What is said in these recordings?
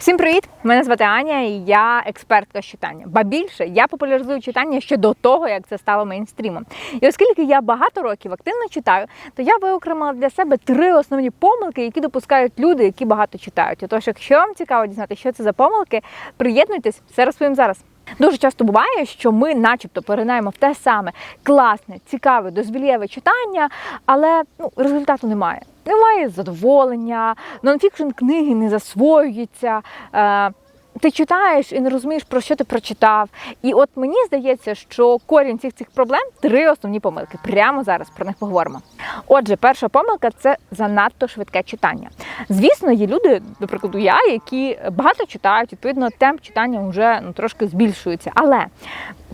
Всім привіт! Мене звати Аня, і я експертка з читання. Ба більше я популяризую читання ще до того, як це стало мейнстрімом. І оскільки я багато років активно читаю, то я виокремила для себе три основні помилки, які допускають люди, які багато читають. Отож, якщо вам цікаво дізнати, що це за помилки, приєднуйтесь, все розповім зараз. Дуже часто буває, що ми, начебто, перенаємо в те саме класне, цікаве, дозвілєве читання, але ну, результату немає. Немає задоволення, нонфікшн книги не засвоюється. Е, ти читаєш і не розумієш, про що ти прочитав. І от мені здається, що корінь цих цих проблем три основні помилки. Прямо зараз про них поговоримо. Отже, перша помилка це занадто швидке читання. Звісно, є люди, до прикладу, я, які багато читають, відповідно, темп читання вже ну, трошки збільшується. Але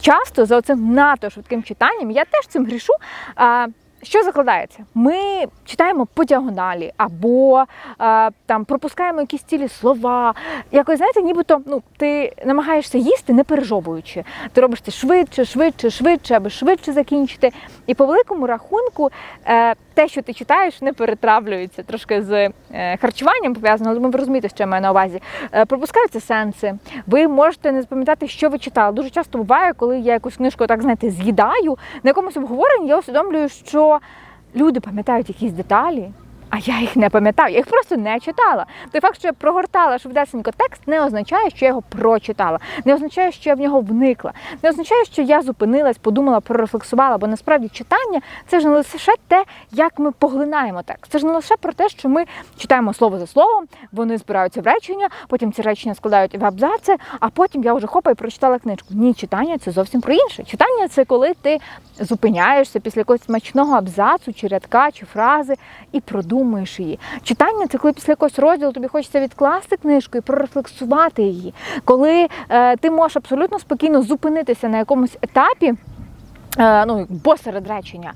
часто за цим надто швидким читанням я теж цим грішу. А, що закладається? Ми читаємо по діагоналі або е, там пропускаємо якісь цілі слова. Якось знаєте, нібито ну ти намагаєшся їсти, не пережовуючи. Ти робиш це швидше, швидше, швидше, аби швидше закінчити. І по великому рахунку е, те, що ти читаєш, не перетравлюється трошки з е, харчуванням пов'язано, але ви розумієте, що я маю на увазі. Е, пропускаються сенси. Ви можете не запам'ятати, що ви читали. Дуже часто буває, коли я якусь книжку так знаєте з'їдаю на якомусь обговоренні, я усвідомлюю, що люди пам'ятають якісь деталі. А я їх не пам'ятаю, я їх просто не читала. Той факт, що я прогортала швидесенько текст, не означає, що я його прочитала, не означає, що я в нього вникла, не означає, що я зупинилась, подумала, прорефлексувала. Бо насправді читання це ж не лише те, як ми поглинаємо текст. Це ж не лише про те, що ми читаємо слово за словом, вони збираються в речення, потім ці речення складають в абзаци, а потім я вже хопа і прочитала книжку. Ні, читання це зовсім про інше. Читання це коли ти зупиняєшся після якогось смачного абзацу, чи рядка, чи фрази і продумуєш її. Читання це коли після якогось розділу тобі хочеться відкласти книжку і прорефлексувати її. Коли е, ти можеш абсолютно спокійно зупинитися на якомусь етапі. Е, Ну, посеред речення,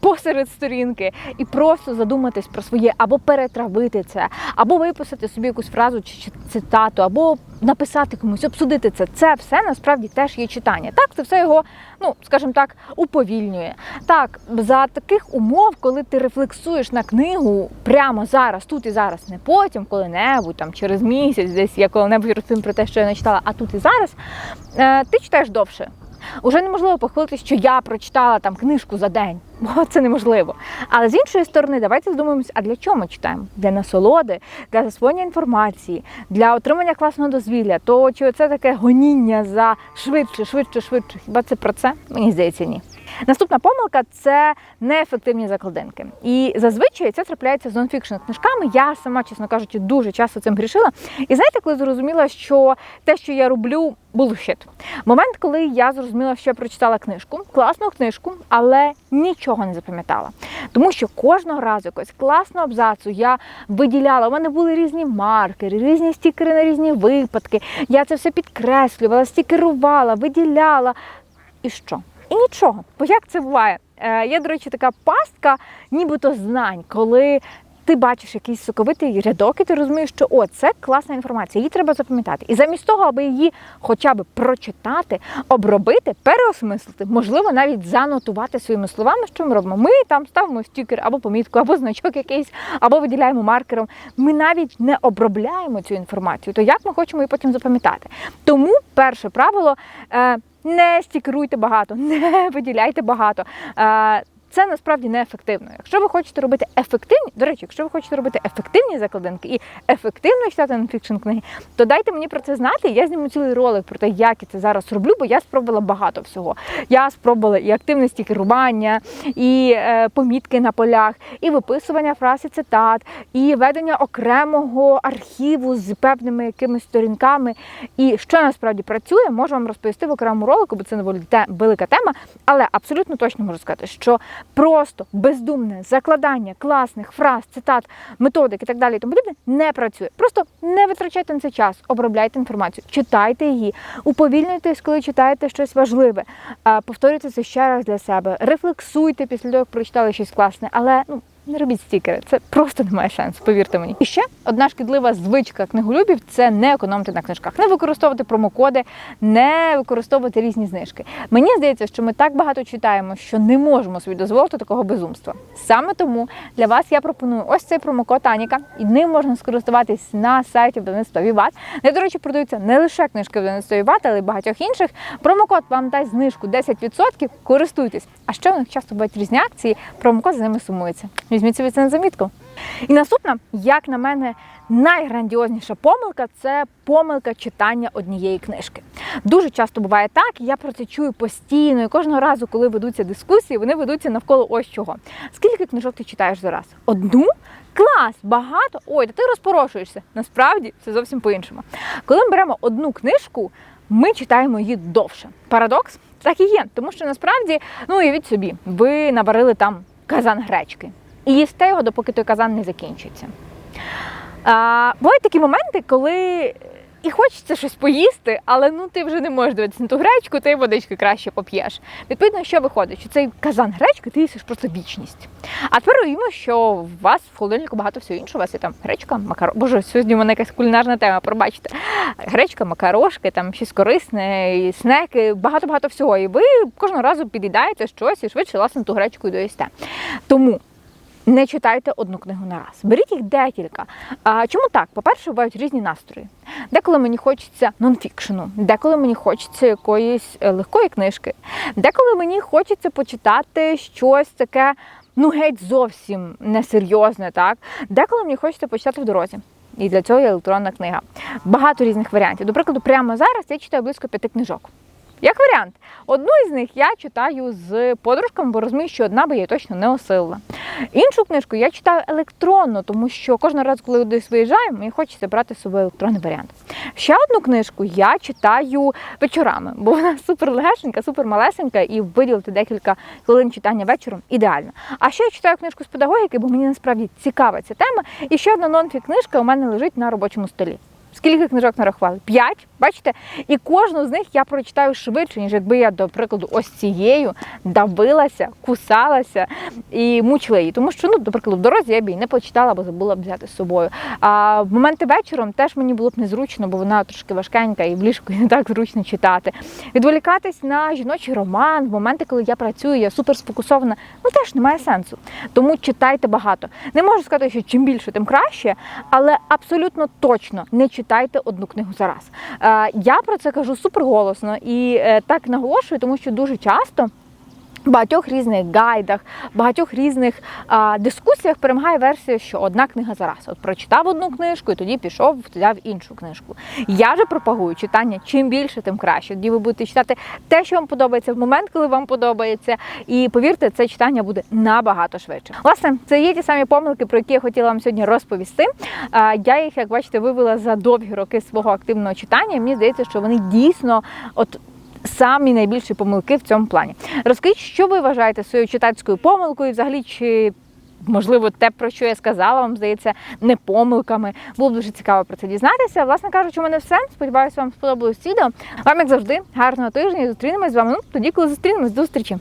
посеред сторінки, і просто задуматись про своє, або перетравити це, або виписати собі якусь фразу чи цитату, або написати комусь, обсудити це. Це все насправді теж є читання. Так, це все його, ну скажімо так, уповільнює. Так, за таких умов, коли ти рефлексуєш на книгу прямо зараз, тут і зараз, не потім, коли-небудь, там через місяць, десь я коли-небудь розповім про те, що я не читала, а тут і зараз, е, ти читаєш довше. Уже неможливо похвалитися, що я прочитала там книжку за день, бо це неможливо. Але з іншої сторони, давайте задумаємось, а для чого ми читаємо? Для насолоди, для засвоєння інформації, для отримання класного дозвілля. То чи це таке гоніння за швидше, швидше, швидше? Хіба це про це? Мені здається, ні. Наступна помилка це неефективні закладинки. І зазвичай це трапляється з нонфікшн книжками. Я сама, чесно кажучи, дуже часто цим грішила. І знаєте, коли зрозуміла, що те, що я роблю, булшіт. Момент, коли я зрозуміла, що я прочитала книжку, класну книжку, але нічого не запам'ятала. Тому що кожного разу якось класного абзацу я виділяла. У мене були різні маркери, різні стікери на різні випадки. Я це все підкреслювала, стікерувала, виділяла. І що? І нічого. Бо як це буває? Е, Є, до речі, така пастка, нібито знань, коли ти бачиш якийсь соковитий рядок, і ти розумієш, що о, це класна інформація, її треба запам'ятати. І замість того, аби її хоча б прочитати, обробити, переосмислити, можливо, навіть занотувати своїми словами, що ми робимо. Ми там ставимо стікер або помітку, або значок якийсь, або виділяємо маркером. Ми навіть не обробляємо цю інформацію. То як ми хочемо її потім запам'ятати? Тому перше правило. Е, не стікеруйте багато, не виділяйте багато. Це насправді неефективно. Якщо ви хочете робити ефективні, до речі, якщо ви хочете робити ефективні закладинки і ефективно читати нонфікшн книги, то дайте мені про це знати. Я зніму цілий ролик про те, як я це зараз роблю, бо я спробувала багато всього. Я спробувала і активне стікерування, і е, помітки на полях, і виписування фраз і цитат, і ведення окремого архіву з певними якимись сторінками. І що насправді працює, можу вам розповісти в окремому ролику, бо це доволі велика тема. Але абсолютно точно можу сказати, що просто бездумне закладання класних фраз, цитат, методик і так далі, і тому подібне не працює. Просто не витрачайте на це час, обробляйте інформацію, читайте її, уповільнюйтесь, коли читаєте щось важливе. Повторюйте це ще раз для себе, рефлексуйте після того, як прочитали щось класне, але ну. Не робіть стікери. Це просто не має шансу, повірте мені. І ще одна шкідлива звичка книголюбів це не економити на книжках, не використовувати промокоди, не використовувати різні знижки. Мені здається, що ми так багато читаємо, що не можемо собі дозволити такого безумства. Саме тому для вас я пропоную ось цей промокод Аніка, і ним можна скористуватись на сайті видавництва Віват. Де, до речі, продаються не лише книжки видавництва Віват, але й багатьох інших. Промокод вам дасть знижку 10%, користуйтесь. А ще у них часто бувають різні акції, промокод з ними сумується. Візьміть собі це на замітку. І наступна, як на мене, найграндіозніша помилка це помилка читання однієї книжки. Дуже часто буває так, я про це чую постійно, і кожного разу, коли ведуться дискусії, вони ведуться навколо ось чого. Скільки книжок ти читаєш зараз? Одну? Клас, багато. Ой, та ти розпорошуєшся. Насправді це зовсім по-іншому. Коли ми беремо одну книжку, ми читаємо її довше. Парадокс? Так і є, тому що насправді, ну уявіть собі, ви наварили там казан гречки і їсте його, допоки той казан не закінчиться. А, бувають такі моменти, коли і хочеться щось поїсти, але ну ти вже не можеш дивитися на ту гречку, ти водички краще поп'єш. Відповідно, що виходить? Що цей казан гречки ти їсиш просто вічність. А тепер уявімо, що у вас в холодильнику багато всього іншого. У вас є там гречка, макаро. Боже, сьогодні у мене якась кулінарна тема, пробачте. Гречка, макарошки, там щось корисне, і снеки, багато-багато всього. І ви кожного разу під'їдаєте щось і швидше власне ту гречку і доїсте. Тому не читайте одну книгу на раз. Беріть їх декілька. А, чому так? По-перше, бувають різні настрої. Деколи мені хочеться нонфікшену, деколи мені хочеться якоїсь е, легкої книжки, деколи мені хочеться почитати щось таке, ну геть зовсім несерйозне, так? Деколи мені хочеться почитати в дорозі. І для цього є електронна книга. Багато різних варіантів. До прикладу, прямо зараз я читаю близько п'яти книжок. Як варіант, одну із них я читаю з подружками, бо розумію, що одна би я точно не осилила. Іншу книжку я читаю електронно, тому що кожного разу, коли десь виїжджаю, мені хочеться брати з собою електронний варіант. Ще одну книжку я читаю вечорами, бо вона супер легесенька, супер і виділити декілька хвилин читання вечором ідеально. А ще я читаю книжку з педагогіки, бо мені насправді цікава ця тема. І ще одна нонфі книжка у мене лежить на робочому столі. Скільки книжок нарахували? П'ять, бачите? І кожну з них я прочитаю швидше, ніж якби я, до прикладу, ось цією давилася, кусалася і мучила її. Тому що, ну, до прикладу, в дорозі я б її не почитала, бо забула б взяти з собою. А в моменти вечором теж мені було б незручно, бо вона трошки важкенька і в ліжку не так зручно читати. Відволікатись на жіночий роман, в моменти, коли я працюю, я супер сфокусована, ну теж немає сенсу. Тому читайте багато. Не можу сказати, що чим більше, тим краще, але абсолютно точно не читайте одну книгу за раз. Е, Я про це кажу суперголосно і е, так наголошую, тому що дуже часто. Багатьох різних гайдах, багатьох різних а, дискусіях перемагає версія, що одна книга за раз. От прочитав одну книжку і тоді пішов, взяв іншу книжку. Я же пропагую читання чим більше, тим краще. Тоді ви будете читати те, що вам подобається в момент, коли вам подобається. І повірте, це читання буде набагато швидше. Власне, це є ті самі помилки, про які я хотіла вам сьогодні розповісти. А, я їх, як бачите, вивела за довгі роки свого активного читання. Мені здається, що вони дійсно от самі найбільші помилки в цьому плані. Розкажіть, що ви вважаєте своєю читацькою помилкою, взагалі, чи можливо те, про що я сказала, вам здається, не помилками. Було б дуже цікаво про це дізнатися. Власне кажучи, у мене все. Сподіваюся, вам сподобалось відео. Вам, як завжди, гарного тижня і зустрінемось з вами. Ну, тоді, коли зустрінемось, до зустрічі.